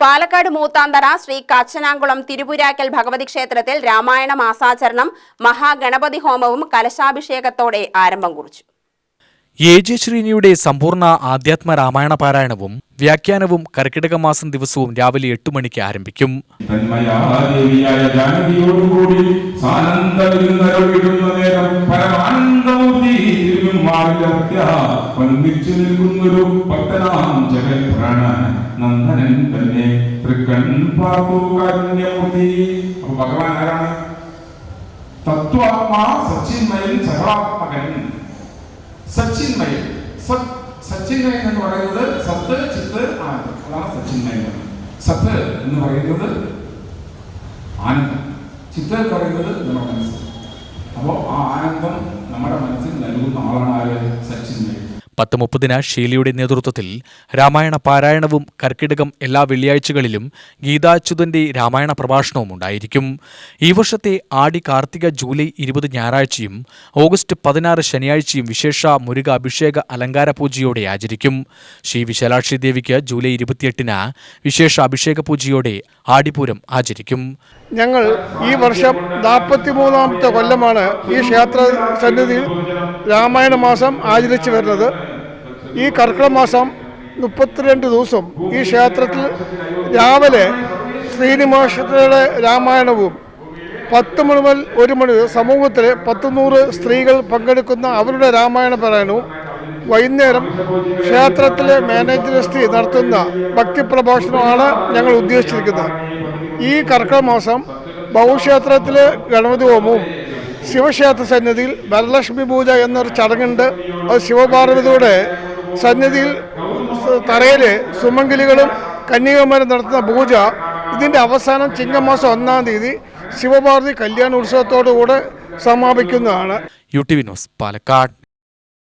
പാലക്കാട് മൂത്താന്തറ ശ്രീ കാച്ചനാംകുളം തിരുപുരാക്കൽ ഭഗവതി ക്ഷേത്രത്തിൽ രാമായണ മാസാചരണം മഹാഗണപതി ഹോമവും കലശാഭിഷേകത്തോടെ ആരംഭം കുറിച്ചു. എ ജെ ശ്രീനിയുടെ സമ്പൂർണ ആധ്യാത്മ രാമായണ പാരായണവും വ്യാഖ്യാനവും കർക്കിടക മാസം ദിവസവും രാവിലെ എട്ട് മണിക്ക് ആരംഭിക്കും. തിരുമാറിലർത്തിയ വന്ദിച്ചു നിൽക്കുന്നൊരു ഭക്തനാം ജഗത്പ്രാണ നന്ദനൻ തന്നെ. തൃക്കൺ പാർത്തു കാരുണ്യമൂർത്തി. അപ്പൊ ഭഗവാൻ ആരാണ്? തത്വാത്മാ സച്ചിന്മയൻ സഹാത്മകൻ സച്ചിന്മയൻ. സത് സച്ചിന്മയൻ എന്ന് പറയുന്നത് സത്ത് ചിത്ത് ആനന്ദം. അതാണ് സച്ചിന്മയൻ. സത്ത് എന്ന് പറയുന്നത് ആനന്ദം. ചിത്ത് എന്ന് പറയുന്നത് നമ്മുടെ മനസ്സ് അപ്പോൾ ആ ആനന്ദം പത്ത് മുപ്പതിന് ഷീലയുടെ നേതൃത്വത്തിൽ രാമായണ പാരായണവും കർക്കിടകം എല്ലാ വെള്ളിയാഴ്ചകളിലും ഗീതാച്യുതന്റെ രാമായണ പ്രഭാഷണവും ഉണ്ടായിരിക്കും. ഈ വർഷത്തെ ആടി കാർത്തിക ജൂലൈ ഇരുപത് ഞായറാഴ്ചയും ഓഗസ്റ്റ് പതിനാറ് ശനിയാഴ്ചയും വിശേഷ മുരുക അഭിഷേക അലങ്കാര പൂജയോടെ ആചരിക്കും. ശ്രീ വിശാലാക്ഷി ദേവിക്ക് ജൂലൈ ഇരുപത്തിയെട്ടിന് വിശേഷ അഭിഷേക പൂജയോടെ ആടിപൂരം ആചരിക്കും. ഞങ്ങൾ ഈ വർഷം നാൽപ്പത്തി മൂന്നാമത്തെ കൊല്ലമാണ് ഈ ക്ഷേത്ര സന്നിധിയിൽ രാമായണ മാസം ആചരിച്ചു വരുന്നത്. ഈ കർക്കിടക മാസം മുപ്പത്തിരണ്ട് ദിവസം ഈ ക്ഷേത്രത്തിൽ രാവിലെ ശ്രീനിവാസത്തിലെ രാമായണവും പത്ത് മണി മുതൽ ഒരു മണി സമൂഹത്തിലെ പത്ത് നൂറ് സ്ത്രീകൾ പങ്കെടുക്കുന്ന അവരുടെ രാമായണ പാരായണവും വൈകുന്നേരം ക്ഷേത്രത്തിലെ മാനേജറിസ്റ്റി നടത്തുന്ന ഭക്തി പ്രഭാഷണമാണ് ഞങ്ങൾ ഉദ്ദേശിച്ചിരിക്കുന്നത്. ഈ കർക്കിടക മാസം ബഹുക്ഷേത്രത്തിലെ ഗണപതി ഹോമവും ശിവക്ഷേത്ര സന്നിധിയിൽ വരലക്ഷ്മി പൂജ എന്നൊരു ചടങ്ങുണ്ട്. അത് ശിവപാർവതിയുടെ സന്നിധിയിൽ തറയിൽ സുമംഗലികളും കന്യകമാരും നടത്തുന്ന പൂജ ഇതിന്റെ അവസാനം ചിങ്ങമാസം ഒന്നാം തീയതി ശിവപാർവതി കല്യാണ ഉത്സവത്തോടുകൂടെ സമാപിക്കുന്നതാണ്. U T V news Palakkad.